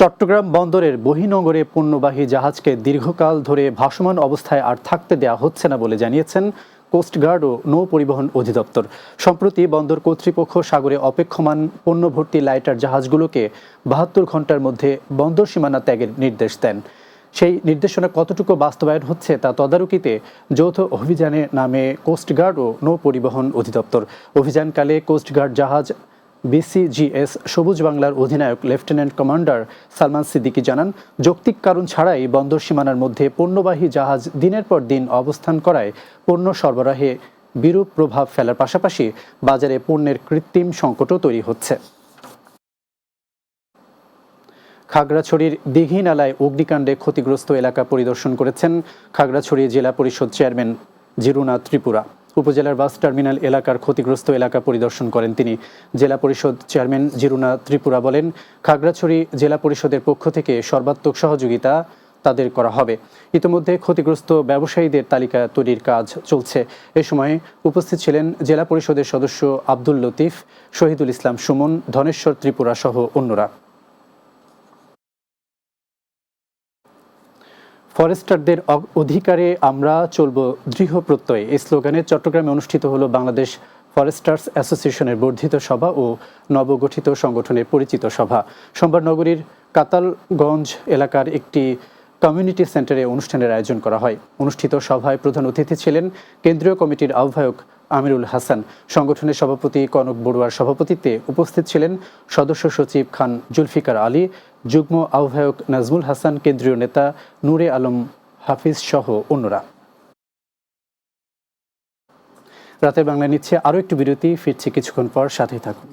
চট্টগ্রাম বন্দরের বহিনগরে পণ্যবাহী জাহাজকে দীর্ঘকাল ধরে ভাসমান অবস্থায় আর থাকতে দেওয়া হচ্ছে না বলে জানিয়েছেন কোস্টগার্ড ও নৌ পরিবহন অধিদপ্তর। সম্প্রতি বন্দর কর্তৃপক্ষ সাগরে অপেক্ষমান পণ্যভর্তি লাইটার জাহাজগুলোকে বাহাত্তর ঘণ্টার মধ্যে বন্দর সীমানা ত্যাগের নির্দেশ দেন। সেই নির্দেশনা কতটুকু বাস্তবায়ন হচ্ছে তা তদারকিতে যৌথ অভিযানে নামে কোস্টগার্ড ও নৌ পরিবহন অধিদপ্তর। অভিযানকালে কোস্টগার্ড জাহাজ বিসিজিএস সবুজ বাংলার অধিনায়ক লেফটেন্যান্ট কমান্ডার সালমান সিদ্দিকী জানান, যৌক্তিক কারণ ছাড়াই বন্দর সীমানার মধ্যে পণ্যবাহী জাহাজ দিনের পর দিন অবস্থান করায় পণ্য সরবরাহে বিরূপ প্রভাব ফেলার পাশাপাশি বাজারে পণ্যের কৃত্রিম সংকটও তৈরি হচ্ছে। খাগড়াছড়ির দিঘি নালায় অগ্নিকাণ্ডে ক্ষতিগ্রস্ত এলাকা পরিদর্শন করেছেন খাগড়াছড়ি জেলা পরিষদ চেয়ারম্যান জিরুনা ত্রিপুরা। উপজেলার বাস টার্মিনাল এলাকার ক্ষতিগ্রস্ত এলাকা পরিদর্শন করেন তিনি। জেলা পরিষদ চেয়ারম্যান জিরুনা ত্রিপুরা বলেন, খাগড়াছড়ি জেলা পরিষদের পক্ষ থেকে সর্বাত্মক সহযোগিতা তাদের করা হবে। ইতিমধ্যে ক্ষতিগ্রস্ত ব্যবসায়ীদের তালিকা তৈরির কাজ চলছে। এ সময় উপস্থিত ছিলেন জেলা পরিষদের সদস্য আব্দুল লতিফ, শহীদুল ইসলাম সুমন, ধনেশ্বর ত্রিপুরা সহ অন্যরা। ফরেস্টারদের অধিকারে আমরা চলব দৃঢ় প্রত্যয়ে। এই স্লোগানে চট্টগ্রামে অনুষ্ঠিত হলো বাংলাদেশ ফরেস্টার্স অ্যাসোসিয়েশনের বর্ধিত সভা ও নবগঠিত সংগঠনের পরিচিত সভা। সোমবার নগরীর কাতালগঞ্জ এলাকার একটি কমিউনিটি সেন্টারে অনুষ্ঠানের আয়োজন করা হয়। অনুষ্ঠিত সভায় প্রধান অতিথি ছিলেন কেন্দ্রীয় কমিটির আহ্বায়ক আমিরুল হাসান। সংগঠনের সভাপতি কনক বড়ুয়ার সভাপতিত্বে উপস্থিত ছিলেন সদস্য সচিব খান জুলফিকার আলী যুগ্ম আহ্বায়ক নাজমুল হাসান, কেন্দ্রীয় নেতা নূরে আলম, হাফিজ সহ অন্যরা। রাতে বাংলা নিচ্ছে আরও একটু বিরতি, ফিরছে কিছুক্ষণ পর সাথেই থাকুন।